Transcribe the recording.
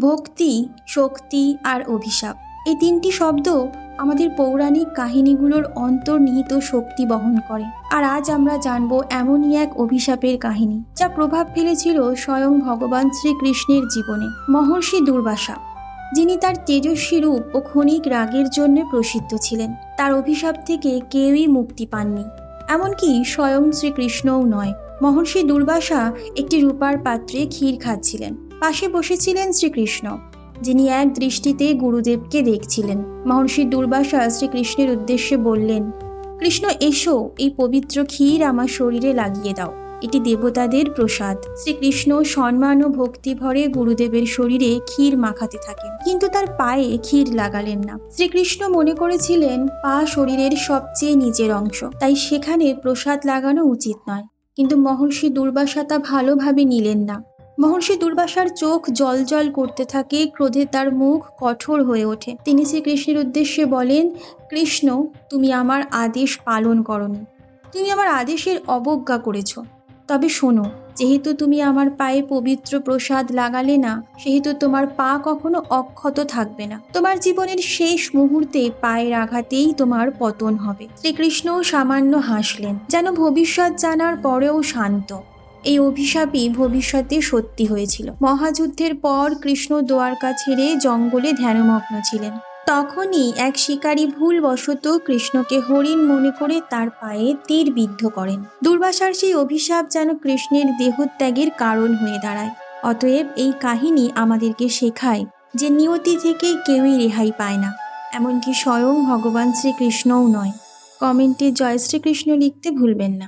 ভক্তি, শক্তি আর অভিশাপ। এই তিনটি শব্দ আমাদের পৌরাণিক কাহিনীগুলোর অন্তর্নিহিত শক্তি বহন করে। আর আজ আমরা জানব এমনই এক অভিশাপের কাহিনী, যা প্রভাব ফেলেছিল স্বয়ং ভগবান শ্রীকৃষ্ণের জীবনে, মহর্ষি দুর্বাসা। যিনি তার তেজস্বী রূপ ও ক্ষণিক রাগের জন্য প্রসিদ্ধ ছিলেন। তার অভিশাপ থেকে কেউই মুক্তি পাননি। এমনকি স্বয়ং শ্রীকৃষ্ণও নয়। মহর্ষি দুর্বাসা একটি রূপার পাত্রে ক্ষীর খাচ্ছিলেন। পাশে বসেছিলেন শ্রীকৃষ্ণ, যিনি এক দৃষ্টিতে গুরুদেবকে দেখছিলেন। মহর্ষি দুর্বাসা শ্রীকৃষ্ণের উদ্দেশ্যে বললেন, কৃষ্ণ, এসো, এই পবিত্র ক্ষীর আমার শরীরে লাগিয়ে দাও। এটি দেবতাদের প্রসাদ শ্রীকৃষ্ণ সম্মান ও ভক্তি ভরে গুরুদেবের শরীরে ক্ষীর মাখাতে থাকেন। কিন্তু তার পায়ে ক্ষীর লাগালেন না। শ্রীকৃষ্ণ মনে করেছিলেন, পা শরীরের সবচেয়ে নিচের অংশ, তাই সেখানে প্রসাদ লাগানো উচিত নয়। কিন্তু মহর্ষি দুর্বাসা তা ভালোভাবে নিলেন না। মহর্ষি দুর্বাসার চোখ জল জল করতে থাকে, ক্রোধে তার মুখ কঠোর হয়ে ওঠে। তিনি শ্রীকৃষ্ণের উদ্দেশ্যে বলেন, কৃষ্ণ, তুমি আমার আদেশ পালন করনি। তুমি আমার আদেশের অবজ্ঞা করেছ। তবে শোনো, যেহেতু তুমি আমার পায়ে পবিত্র প্রসাদ লাগালে না, সেহেতু তোমার পা কখনো অক্ষত থাকবে না। তোমার জীবনের শেষ মুহূর্তে পায়ের আঘাতেই তোমার পতন হবে। শ্রীকৃষ্ণ সামান্য হাসলেন, যেন ভবিষ্যৎ জানার পরেও শান্ত। এই অভিশাপই ভবিষ্যতে সত্যি হয়েছিল। মহাযুদ্ধের পর কৃষ্ণ দোয়ারকা ছেড়ে জঙ্গলে ধ্যানমগ্ন ছিলেন। তখনই এক শিকারী ভুলবশত কৃষ্ণকে হরিণ মনে করে তার পায়ে তীর বিদ্ধ করেন। দুর্বাসার সেই অভিশাপ যেন কৃষ্ণের দেহত্যাগের কারণ হয়ে দাঁড়ায়। অতএব এই কাহিনী আমাদেরকে শেখায় যে নিয়তি থেকে কেউই রেহাই পায় না। এমনকি স্বয়ং ভগবান শ্রীকৃষ্ণও নয়। কমেন্টে জয় শ্রীকৃষ্ণ লিখতে ভুলবেন না।